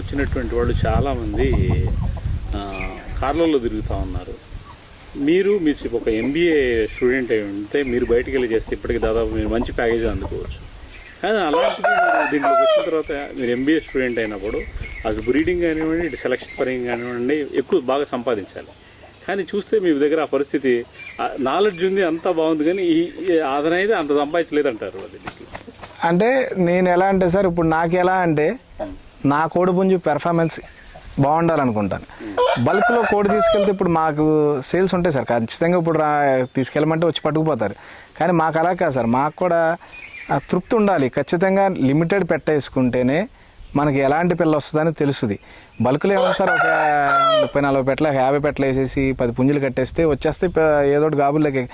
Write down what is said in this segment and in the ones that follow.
పుట్టినటువంటి వాళ్ళు చాలామంది కార్లలో తిరుగుతూ ఉన్నారు. మీరు మీరు ఒక ఎంబీఏ స్టూడెంట్ అయి ఉంటే మీరు బయటికి వెళ్ళి చేస్తే ఇప్పటికి దాదాపు మీరు మంచి ప్యాకేజ్ అందుకోవచ్చు. కానీ అలాంటిది మీరు దీంట్లోకి వచ్చిన తర్వాత మీరు ఎంబీఏ స్టూడెంట్ అయినప్పుడు అటు బ్రీడింగ్ కానివ్వండి ఇటు సెలక్షన్ పరంగా కానివ్వండి ఎక్కువ బాగా సంపాదించాలి. కానీ చూస్తే మీ దగ్గర ఆ పరిస్థితి నాలెడ్జ్ ఉంది అంతా బాగుంది కానీ ఈ అదనైతే అంత సంపాదించలేదంటారు దీనికి. అంటే నేను ఎలా అంటే సార్ ఇప్పుడు నాకు ఎలా అంటే నా కోడి పుంజు పెర్ఫార్మెన్స్ బాగుండాలనుకుంటాను. బల్క్లో కోడి తీసుకెళ్తే ఇప్పుడు మాకు సేల్స్ ఉంటాయి సార్. ఖచ్చితంగా ఇప్పుడు రా తీసుకెళ్ళమంటే వచ్చి పట్టుకుపోతారు. కానీ మాకు అలా కాదు సార్. మాకు కూడా తృప్తి ఉండాలి. ఖచ్చితంగా లిమిటెడ్ పెట్టేసుకుంటేనే మనకి ఎలాంటి పిల్ల వస్తుందని తెలుస్తుంది. బల్క్లో ఏమో సార్ ఒక ముప్పై నలభై పెట్ల యాభై పెట్ల వేసేసి పది పుంజులు కట్టేస్తే వచ్చేస్తే ఏదో ఒకటి గాబుల్లోకి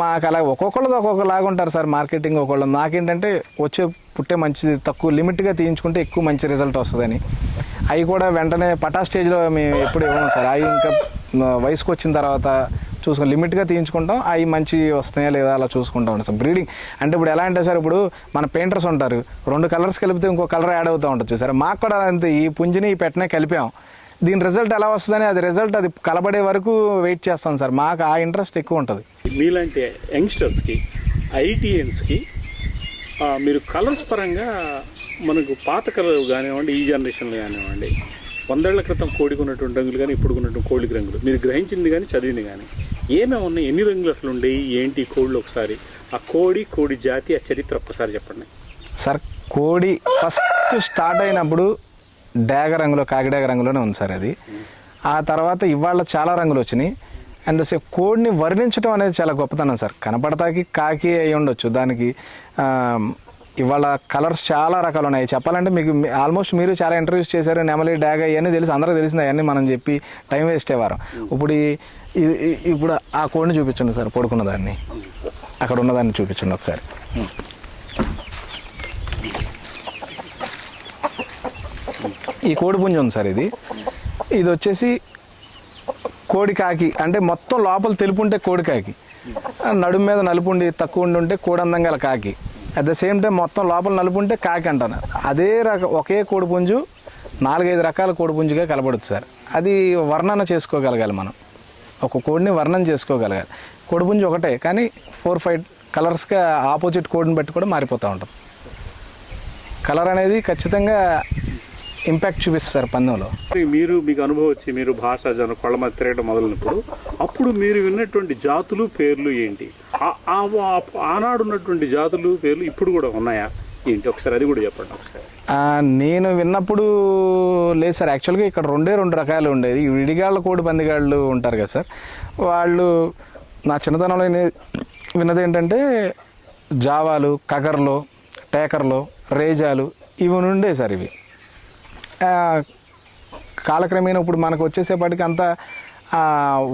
మాకు అలా ఒక్కొక్కళ్ళది ఒక్కొక్కలాగా ఉంటారు సార్ మార్కెటింగ్ ఒకళ్ళు నాకేంటంటే వచ్చే పుట్టే మంచిది తక్కువ లిమిట్గా తీయించుకుంటే ఎక్కువ మంచి రిజల్ట్ వస్తుందని. అవి కూడా వెంటనే పటా స్టేజ్లో మేము ఎప్పుడు ఇవ్వము సార్. అవి ఇంకా వయసుకు వచ్చిన తర్వాత చూసుకుని లిమిట్గా తీయించుకుంటాం. అవి మంచి వస్తున్నాయా లేదా అలా చూసుకుంటాం ఉంటాం సార్. బ్రీడింగ్ అంటే ఇప్పుడు ఎలా అంటే సార్ ఇప్పుడు మన పెయింటర్స్ ఉంటారు. రెండు కలర్స్ కలిపితే ఇంకో కలర్ యాడ్ అవుతూ ఉంటుంది సార్. మాకు కూడా అంతే ఈ పుంజిని ఈ పెట్టనే కలిపాం. దీని రిజల్ట్ ఎలా వస్తుందని అది రిజల్ట్ అది కలబడే వరకు వెయిట్ చేస్తాం సార్. మాకు ఆ ఇంట్రెస్ట్ ఎక్కువ ఉంటుంది. మీలాంటి యంగ్స్టర్స్కి ఐటీఎన్స్కి మీరు కలర్స్ పరంగా మనకు పాత కలర్ కానివ్వండి ఈ జనరేషన్లో కానివ్వండి వందేళ్ళ క్రితం కోడికి ఉన్నటువంటి రంగులు కానీ ఇప్పుడు ఉన్నటువంటి కోడికి రంగులు. మీరు గ్రహించింది కానీ చదివింది కానీ ఏమేమి ఉన్నాయి? ఎన్ని రంగులు అసలు ఉండేవి ఏంటి కోళ్ళు ఒకసారి? ఆ కోడి కోడి జాతి ఆ చరిత్ర ఒక్కసారి చెప్పండి. సార్ కోడి ఫస్ట్ స్టార్ట్ అయినప్పుడు డేగ రంగులో కాకిడేగ రంగులోనే ఉంది సార్ అది. ఆ తర్వాత ఇవాళ చాలా రంగులు వచ్చినాయి. అండ్ కోడిని వర్ణించడం అనేది చాలా గొప్పతనం సార్. కనపడతాకి కాకి అయి ఉండొచ్చు. దానికి ఇవాళ కలర్స్ చాలా రకాలు ఉన్నాయి. చెప్పాలంటే మీకు ఆల్మోస్ట్ మీరు చాలా ఇంటర్వ్యూస్ చేశారు నెమలి డాగ్ ఇవన్నీ తెలుసు అందరూ తెలిసింది అవన్నీ మనం చెప్పి టైం వేస్ట్ అయ్యేవారం ఇప్పుడు ఇప్పుడు ఆ కోడిని చూపించండి సార్ పడుకున్న దాన్ని. అక్కడ ఉన్నదాన్ని చూపించండి ఒకసారి. ఈ కోడి పుంజు ఉంది సార్ ఇది. ఇది వచ్చేసి కోడి కాకి అంటే మొత్తం లోపల తెలుపు ఉంటే కోడికాకి నడుము మీద నలుపు ఉండి తక్కువ ఉండి ఉంటే కోడందం గల కాకి. అట్ ద సేమ్ టైం మొత్తం లోపల నలుపు ఉంటే కాకి అంటాను. అదే రక ఒకే కోడిపుంజు నాలుగైదు రకాల కోడిపుంజుగా కలబడుతుంది సార్. అది వర్ణన చేసుకోగలగాలి మనం. ఒక కోడిని వర్ణన చేసుకోగలగాలి. కోడిపుంజు ఒకటే కానీ ఫోర్ ఫైవ్ కలర్స్గా ఆపోజిట్ కోడిని బట్టి కూడా మారిపోతూ ఉంటుంది. కలర్ అనేది ఖచ్చితంగా ఇంపాక్ట్ చూపిస్తుంది సార్ పందెంలో. మరి మీకు అనుభవం వచ్చి మీరు భాష జన కొళ్ళ తిరగడం మొదలైనప్పుడు అప్పుడు మీరు విన్నటువంటి జాతులు పేర్లు ఏంటి? ఆనాడు ఉన్నటువంటి జాతులు పేర్లు ఇప్పుడు కూడా ఉన్నాయా? ఏంటి? ఒకసారి అది కూడా చెప్పండి ఒకసారి. నేను విన్నప్పుడు లేదు సార్. యాక్చువల్గా ఇక్కడ రెండే రెండు రకాలు ఉండేది. విడిగాళ్ళ కోడి పందిగాళ్ళు ఉంటారు కదా సార్. వాళ్ళు నా చిన్నతనంలో వినే- విన్నది ఏంటంటే జావాలు కగర్లు టేకర్లు రేజాలు ఇవి ఉండే సార్ ఇవి. కాలక్రమేణా ఇప్పుడు మనకు వచ్చేసేపటికి అంత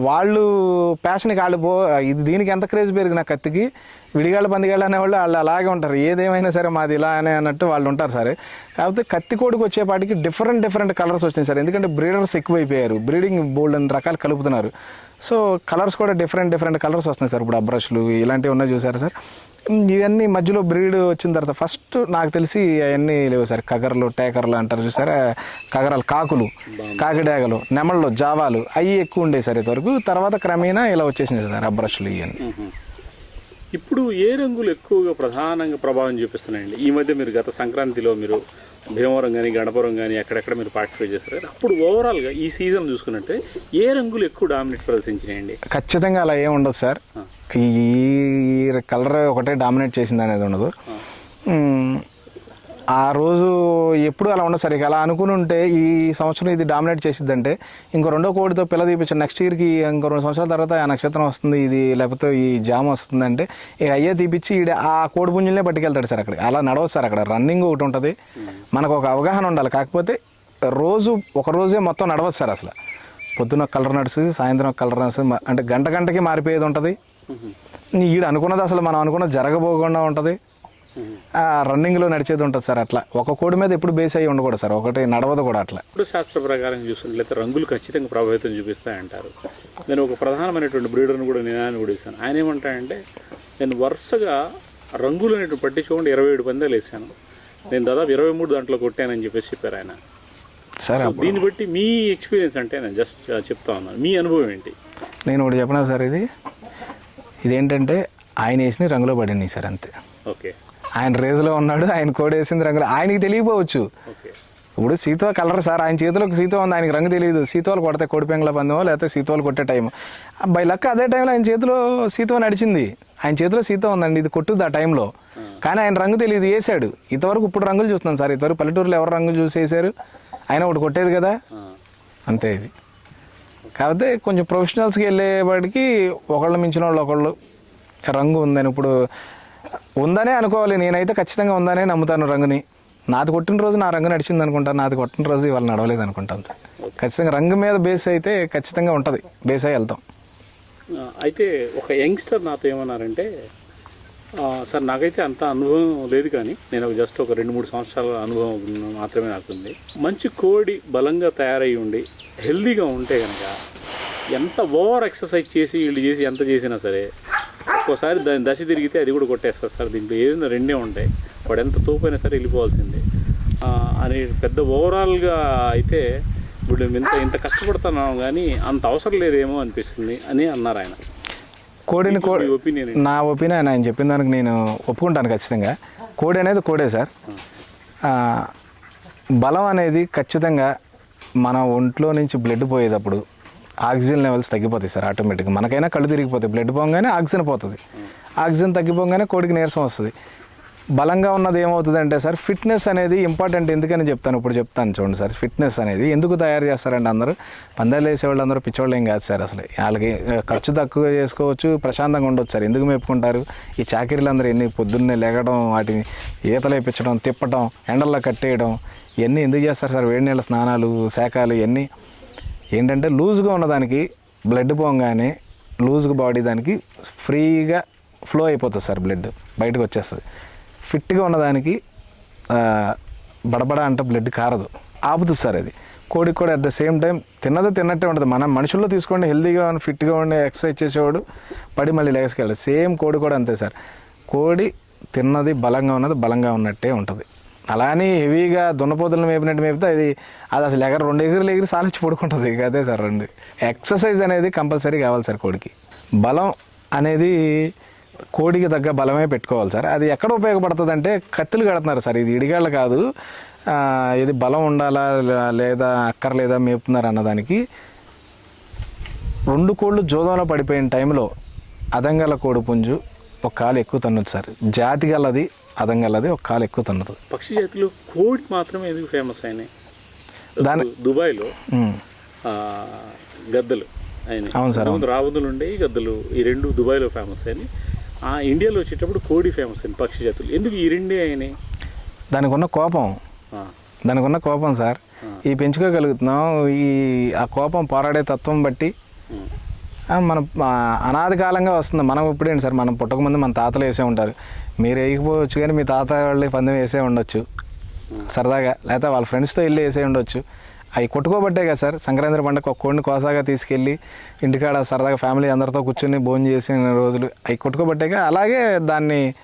వాళ్ళు ప్యాషన్కి వాళ్ళు పో ఇది దీనికి ఎంత క్రేజ్ పెరిగిన కత్తికి విడిగాళ్ళ పందిగాళ్ళు అనేవాళ్ళు వాళ్ళు అలాగే ఉంటారు. ఏదేమైనా సరే మాది ఇలా అనే అన్నట్టు వాళ్ళు ఉంటారు సరే. కాకపోతే కత్తి కోడికి వచ్చేపాటికి డిఫరెంట్ డిఫరెంట్ కలర్స్ వచ్చినాయి సార్. ఎందుకంటే బ్రీడర్స్ ఎక్కువైపోయారు. బ్రీడింగ్ బోల్డ్ అని రకాలు కలుపుతున్నారు. సో కలర్స్ కూడా డిఫరెంట్ డిఫరెంట్ కలర్స్ వస్తున్నాయి సార్. ఇప్పుడు అబ్రష్లు ఇలాంటివి ఉన్నాయి చూసారు సార్? ఇవన్నీ మధ్యలో బ్రీడ్ వచ్చిన తర్వాత ఫస్ట్ నాకు తెలిసి అవన్నీ లేవు సార్. కగర్లు టేకర్లు అంటారు చూసారా? కగరాలు కాకులు కాకిడాగలు నెమళ్ళు జావాలు అవి ఎక్కువ ఉండేవి సార్ ఇంతవరకు. తర్వాత క్రమేణా ఇలా వచ్చేసినాయి సార్ అబ్రష్లు ఇవన్నీ. ఇప్పుడు ఏ రంగులు ఎక్కువగా ప్రధానంగా ప్రభావం చూపిస్తున్నాయండి? ఈ మధ్య మీరు గత సంక్రాంతిలో మీరు భీమవరం కానీ గణపురం కానీ ఎక్కడెక్కడ మీరు పార్టిసిపేట్ చేస్తారు అప్పుడు ఓవరాల్గా ఈ సీజన్ చూసుకున్నట్టే ఏ రంగులు ఎక్కువ డామినేట్ ప్రదర్శించినాయండి? ఖచ్చితంగా అలా ఏం ఉండదు సార్. ఈ కలర్ ఒకటే డామినేట్ చేసింది అనేది ఉండదు. ఆ రోజు ఎప్పుడు అలా ఉండదు సార్ ఇక అలా అనుకుని ఉంటే ఈ సంవత్సరం ఇది డామినేట్ చేసిద్దంటే ఇంకో రెండో కోడితో పిల్ల తీపించాను నెక్స్ట్ ఇయర్కి ఇంకో రెండు సంవత్సరాల తర్వాత ఆ నక్షత్రం వస్తుంది ఇది లేకపోతే ఈ జామ వస్తుందంటే ఇక అయ్యే తీపిచ్చి ఈడ ఆ కోడి పుంజులనే పట్టుకెళ్తాడు సార్ అక్కడ. అలా నడవదు సార్ అక్కడ. రన్నింగ్ ఒకటి ఉంటుంది. మనకు ఒక అవగాహన ఉండాలి. కాకపోతే రోజు ఒక రోజే మొత్తం నడవచ్చు సార్ అసలు. పొద్దున కలర్ నడుస్తుంది సాయంత్రం కలర్ నడుస్తుంది. అంటే గంట గంటకి మారిపోయేది ఉంటుంది. ఈడు అనుకున్నది అసలు మనం అనుకున్నది జరగబోకుండా ఉంటుంది. రన్నింగ్లో నడిచేది ఉంటుంది సార్ అట్లా. ఒక కోడి మీద ఎప్పుడు బేస్ అయ్యి ఉండకూడదు సార్. ఒకటి నడవదు కూడా అట్లా. ఇప్పుడు శాస్త్ర ప్రకారం చూసుకున్నట్లయితే రంగులు ఖచ్చితంగా ప్రభావితం చూపిస్తాయంటారు. నేను ఒక ప్రధానమైనటువంటి బ్రీడర్ని కూడా నేను ఆయన కూడా ఇస్తాను. ఆయన ఏమంటాడంటే నేను వరుసగా రంగులు అనేటువంటి పట్టించుకోండి ఇరవై ఏడు పందాలు వేసాను. నేను దాదాపు ఇరవై మూడు దాంట్లో కొట్టానని చెప్పేసి చెప్పారు ఆయన. సార్ దీన్ని బట్టి మీ ఎక్స్పీరియన్స్ అంటే నేను జస్ట్ చెప్తా ఉన్నాను. మీ అనుభవం ఏంటి? నేను ఒకటి చెప్పనా సార్ ఇది? ఇదేంటంటే ఆయన వేసిన రంగులో పడింది సార్ అంతే. ఓకే. ఆయన రేజులో ఉన్నాడు ఆయన కోడ్ వేసింది రంగులో. ఆయనకి తెలియపోవచ్చు ఇప్పుడు సీతో కలర్ సార్ ఆయన చేతిలో సీతో ఉంది ఆయనకి రంగు తెలియదు సీతోలు కొడితే కోడిపెంగల పందెమో లేకపోతే సీతోలు కొట్టే టైం బై లక్క అదే టైంలో ఆయన చేతిలో సీతో నడిచింది. ఆయన చేతిలో సీతో ఉందండి ఇది కొట్టుద్ది ఆ టైంలో. కానీ ఆయన రంగు తెలియదు వేసాడు. ఇంతవరకు ఇప్పుడు రంగులు చూస్తున్నాను సార్. ఇంతవరకు పల్లెటూరులో ఎవరు రంగులు చూసి వేసారు ఆయన ఒకటి కొట్టేది కదా? అంతే ఇది. కాకపోతే కొంచెం ప్రొఫెషనల్స్కి వెళ్ళేవాడికి ఒకళ్ళు మించిన వాళ్ళు ఒకళ్ళు రంగు ఉందని ఇప్పుడు ఉందనే అనుకోవాలి. నేనైతే ఖచ్చితంగా ఉందనే నమ్ముతాను రంగుని. నాది కొట్టిన రోజు నా రంగు నడిచింది అనుకుంటాను నాది కొట్టిన రోజు ఇవాళ నడవలేదు అనుకుంటాను ఖచ్చితంగా రంగు మీద బేస్ అయితే ఖచ్చితంగా ఉంటుంది. బేస్ అయి వెళ్తాం. అయితే ఒక యంగ్స్టర్ నాతో ఏమన్నారంటే సార్ నాకైతే అంత అనుభవం లేదు కానీ నేను ఒక జస్ట్ ఒక రెండు మూడు సంవత్సరాల అనుభవం మాత్రమే నాకుంది. మంచి కోడి బలంగా తయారై ఉండి హెల్దీగా ఉంటే కనుక ఎంత ఓవర్ ఎక్సర్సైజ్ చేసి వీళ్ళు చేసి ఎంత చేసినా సరే ఒక్కోసారి దాని దశ తిరిగితే అది కూడా కొట్టేస్తారు సార్. దీంట్లో ఏదైనా రెండే ఉంటాయి. వాడు ఎంత తోపైనా సరే వెళ్ళిపోవాల్సిందే. అని పెద్ద ఓవరాల్గా అయితే ఇప్పుడు మేము ఇంత ఇంత కష్టపడుతున్నాం కానీ అంత అవసరం లేదేమో అనిపిస్తుంది అని అన్నారు ఆయన. కోడిని కో మీ ఒపీనియన్ నా ఒపీనియన్ ఆయన చెప్పిన దానికి నేను ఒప్పుకుంటాను ఖచ్చితంగా. కోడి అనేది కోడే సార్. బలం అనేది ఖచ్చితంగా మన ఒంట్లో నుంచి బ్లడ్ పోయేటప్పుడు ఆక్సిజన్ లెవెల్స్ తగ్గిపోతాయి సార్ ఆటోమేటిక్గా మనకైనా కళ్ళు తిరిగిపోతాయి. బ్లడ్ పోగానే ఆక్సిజన్ పోతుంది. ఆక్సిజన్ తగ్గిపోగానే కోడికి నీరసం వస్తుంది. బలంగా ఉన్నది ఏమవుతుందంటే సార్ ఫిట్నెస్ అనేది ఇంపార్టెంట్ ఎందుకని చెప్తాను ఇప్పుడు చెప్తాను చూడండి సార్. ఫిట్నెస్ అనేది ఎందుకు తయారు చేస్తారంటే అందరూ? పందాలు వేసేవాళ్ళు అందరూ పిచ్చోళ్ళు ఏం కాదు సార్ అసలు. వాళ్ళకి ఖర్చు తక్కువ చేసుకోవచ్చు ప్రశాంతంగా ఉండొచ్చు సార్. ఎందుకు మేపుకుంటారు? ఈ చాకరీలు అందరూ ఎన్ని పొద్దున్నే లేగడం వాటిని ఈతలు వేయించడం తిప్పడం ఎండల్లో కట్టేయడం ఇవన్నీ ఎందుకు చేస్తారు సార్? వేడి నీళ్ళ స్నానాలు శాఖలు ఇవన్నీ. ఏంటంటే లూజ్గా ఉన్నదానికి బ్లడ్ పోగానే లూజ్గా బాడీ దానికి ఫ్రీగా ఫ్లో అయిపోతుంది సార్ బ్లడ్. బయటకు వచ్చేస్తుంది. ఫిట్గా ఉన్నదానికి బడబడ అంటే బ్లడ్ కారదు. ఆపుతుంది సార్ అది. కోడికి కూడా అట్ ద సేమ్ టైం తిన్నది తిన్నట్టే ఉంటుంది. మనం మనుషుల్లో తీసుకోండి హెల్తీగా ఉండి ఫిట్గా ఉండి ఎక్సర్సైజ్ చేసేవాడు పడి మళ్ళీ లేసుకెళ్ళాలి సేమ్ కోడి కూడా అంతే సార్. కోడి తిన్నది బలంగా ఉన్నది బలంగా ఉన్నట్టే ఉంటుంది. అలా అని హెవీగా దున్నపోతులను మేపినట్టు మేపితే అది అది అసలు ఎగర రెండు ఎగురులు ఎగిరి సాలిచ్చి పడుకుంటుంది. ఇక అదే సార్ రెండు. ఎక్సర్సైజ్ అనేది కంపల్సరీ కావాలి సార్ కోడికి. బలం అనేది కోడికి తగ్గ బలమే పెట్టుకోవాలి సార్. అది ఎక్కడ ఉపయోగపడుతుంది అంటే కత్తులు కడుతున్నారు సార్. ఇది ఇడిగాళ్ళు కాదు. ఇది బలం ఉండాలా లేదా అక్కర్లేదా మేపుతున్నారు అన్నదానికి. రెండు కోళ్ళు జోదంలో పడిపోయిన టైంలో అదంగల కోడి పుంజు ఒక కాలు ఎక్కువ తన్నదు సార్. జాతి గలది అదంగలది ఒక కాలు ఎక్కువ తన్నదు పక్షి జాతిలో కోడి మాత్రమే ఎందుకు ఫేమస్ అయినాయి? దాని- దుబాయ్లో గద్దలు అయినాయి. అవును సార్, రావదులు ఉండే గద్దలు. ఈ రెండు దుబాయ్లో ఫేమస్ అయినాయి. ఇండియాలో వచ్చేటప్పుడు కోడి ఫేమస్ అయింది పక్షి జాతులు. ఎందుకు ఈ రెండే అయినాయి? దానికి ఉన్న కోపం. దానికి ఉన్న కోపం సార్. ఈ పెంచుకోగలుగుతున్నాం. ఈ ఆ కోపం పోరాడే తత్వం బట్టి మన అనాది కాలంగా వస్తుంది. మనం ఇప్పుడేంటి సార్? మనం పుట్టకముందు మన తాతలు వేసే ఉంటారు. మీరు వేయకపోవచ్చు కానీ మీ తాత వాళ్ళు పందెం వేసే ఉండొచ్చు. సరదాగా. లేకపోతే వాళ్ళ ఫ్రెండ్స్తో వెళ్ళి వేసే ఉండొచ్చు. అవి కొట్టుకోబట్టే కదా సార్. సంక్రాంతి పండుగ ఒక కోడిని కోసాగా తీసుకెళ్ళి ఇంటికాడ సరదాగా ఫ్యామిలీ అందరితో కూర్చొని భోజనం చేసిన రోజులు అవి కొట్టుకోబట్టేగా అలాగే దాన్ని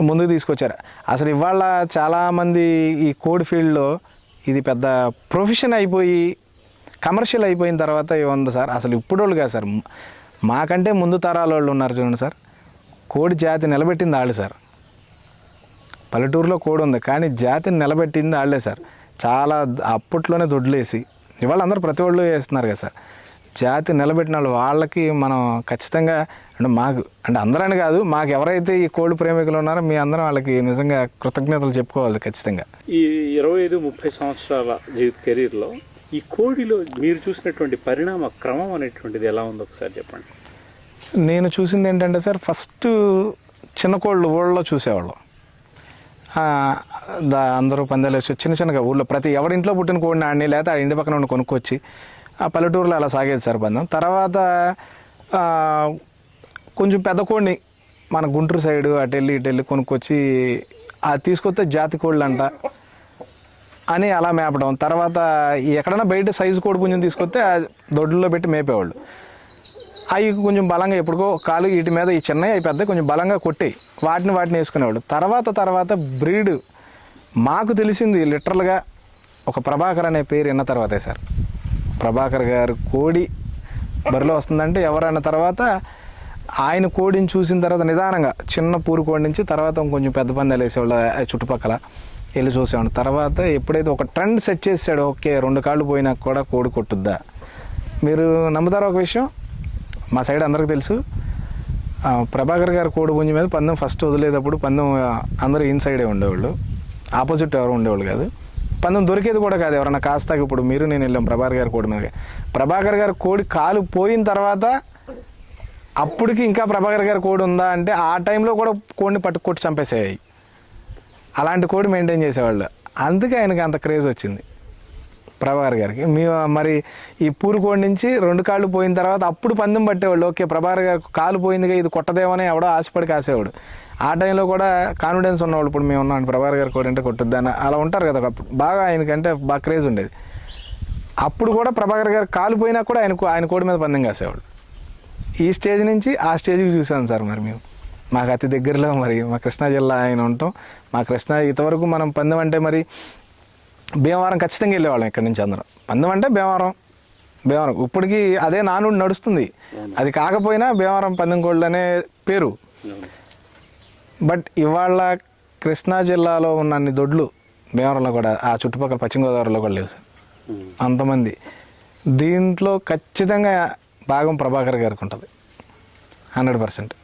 ముందుకు తీసుకొచ్చారు. అసలు ఇవాళ చాలామంది ఈ కోడ్ ఫీల్డ్లో ఇది పెద్ద ప్రొఫెషన్ అయిపోయి కమర్షియల్ అయిపోయిన తర్వాత ఉంది సార్? అసలు ఇప్పుడు వాళ్ళు కాదు సార్. మాకంటే ముందు తరాల వాళ్ళు ఉన్నారు చూడండి సార్. కోడి జాతి నిలబెట్టింది వాళ్ళు సార్. పల్లెటూరులో కోడి ఉంది. కానీ జాతిని నిలబెట్టింది వాళ్ళే సార్. చాలా అప్పట్లోనే దొడ్లేసి. ఇవాళ అందరూ ప్రతి వాళ్ళు వేస్తున్నారు కదా సార్. జాతి నిలబెట్టిన వాళ్ళు వాళ్ళకి మనం ఖచ్చితంగా అంటే మాకు అంటే అందరని కాదు మాకు ఎవరైతే ఈ కోడి ప్రేమికులు ఉన్నారో మీ అందరం వాళ్ళకి నిజంగా కృతజ్ఞతలు చెప్పుకోవాలి ఖచ్చితంగా. ఈ ఇరవై ఐదు ముప్పై సంవత్సరాల జీవిత కెరీర్లో ఈ కోడిలో మీరు చూసినటువంటి పరిణామ క్రమం అనేటువంటిది ఎలా ఉందో ఒకసారి చెప్పండి. నేను చూసింది ఏంటంటే సార్ ఫస్ట్ చిన్న కోళ్ళు ఊళ్ళో చూసేవాళ్ళం. అందరూ పందాలు వేసి చిన్న చిన్నగా ఊళ్ళో ప్రతి ఎవరింట్లో పుట్టిన కోడిని ఆడిని లేకపోతే ఆ ఇంటి పక్కన ఉండి కొనుక్కొచ్చి ఆ పల్లెటూరులో అలా సాగేది సార్ పందెం తర్వాత కొంచెం పెద్ద కోడిని మన గుంటూరు సైడు అటు వెళ్ళి ఇటు వెళ్ళి కొనుక్కొచ్చి ఆ తీసుకొస్తే జాతి కోళ్ళు అంట అని అలా మేపడం. తర్వాత ఎక్కడైనా బయట సైజు కోడి పుంజం తీసుకొస్తే దొడ్లో పెట్టి మేపేవాళ్ళు. అవి కొంచెం బలంగా ఎప్పుడుకో కాలు వీటి మీద ఈ చిన్నవి అవి పెద్ద కొంచెం బలంగా కొట్టేయి. వాటిని వాటిని వేసుకునేవాళ్ళు. తర్వాత తర్వాత బ్రీడ్ మాకు తెలిసింది లిటరల్గా ఒక ప్రభాకర్ అనే పేరు విన్న తర్వాతే సార్. ప్రభాకర్ గారు కోడి బరిలో వస్తుందంటే ఎవరన్న తర్వాత ఆయన కోడిని చూసిన తర్వాత నిదానంగా చిన్న పూరు కోడి నుంచి తర్వాత కొంచెం పెద్ద పందాలు వేసేవాళ్ళు ఆ చుట్టుపక్కల వెళ్ళి చూసేవాడు తర్వాత ఎప్పుడైతే ఒక ట్రెండ్ సెట్ చేసాడో ఓకే రెండు కాళ్ళు పోయినా కూడా కోడి కొట్టుద్దా? మీరు నమ్ముతారా ఒక విషయం? మా సైడ్ అందరికీ తెలుసు. ప్రభాకర్ గారు కోడి పుంజి మీద పందెం ఫస్ట్ వదిలేటప్పుడు పందెం అందరూ ఇన్ సైడే ఉండేవాళ్ళు. ఆపోజిట్ ఎవరు ఉండేవాళ్ళు కాదు. పందెం దొరికేది కూడా కాదు ఎవరన్నా కాస్తాకి. ఇప్పుడు మీరు నేను వెళ్ళాం ప్రభాకర్ గారి కోడి మీద ప్రభాకర్ గారి కోడి కాలు పోయిన తర్వాత అప్పటికి ఇంకా ప్రభాకర్ గారి కోడి ఉందా అంటే ఆ టైంలో కూడా కోడిని పట్టుకొట్టి చంపేసేయాయి. అలాంటి కోడి మెయింటైన్ చేసేవాళ్ళు. అందుకే ఆయనకి అంత క్రేజ్ వచ్చింది. ప్రభాకర్ గారికి. మీ మరి ఈ పూరుకోడి నుంచి రెండు కాళ్ళు పోయిన తర్వాత అప్పుడు పందెం పట్టేవాళ్ళు. ఓకే ప్రభాకర్ గారు కాలు పోయిందిగా ఇది కొట్టదేమని ఎవడో ఆశపడి కాసేవాడు. ఆ టైంలో కూడా కాన్ఫిడెన్స్ ఉన్నవాళ్ళు ఇప్పుడు మేము ఉన్నాం. ప్రభాకర్ గారు కోడి అంటే కొట్టుద్దని అలా ఉంటారు కదా ఒకప్పుడు. బాగా ఆయనకంటే బాగా క్రేజ్ ఉండేది. అప్పుడు కూడా ప్రభాకర్ గారు కాలు పోయినా కూడా ఆయన ఆయన కోడి మీద పందెం కాసేవాళ్ళు. ఈ స్టేజ్ నుంచి ఆ స్టేజ్కి చూసాం సార్ మరి మేము. మాకు అతి దగ్గరలో మరి మా కృష్ణా జిల్లా ఆయన ఉంటాం. మా కృష్ణా ఇంతవరకు మనం పందెం అంటే మరి భీమవరం ఖచ్చితంగా వెళ్ళేవాళ్ళం ఇక్కడి నుంచి అందరం. పందెం అంటే భీమవరం. భీమవరం. ఇప్పటికీ అదే నానుడు నడుస్తుంది. అది కాకపోయినా భీమవరం పందెం కోళ్ళు అనే పేరు. బట్ ఇవాళ కృష్ణా జిల్లాలో ఉన్న అన్ని దొడ్లు భీమవరంలో కూడా ఆ చుట్టుపక్కల పశ్చిమ గోదావరిలో కూడా లేవు సార్. అంతమంది. దీంట్లో ఖచ్చితంగా భాగం ప్రభాకర్ గారికి ఉంటుంది. Hundred percent.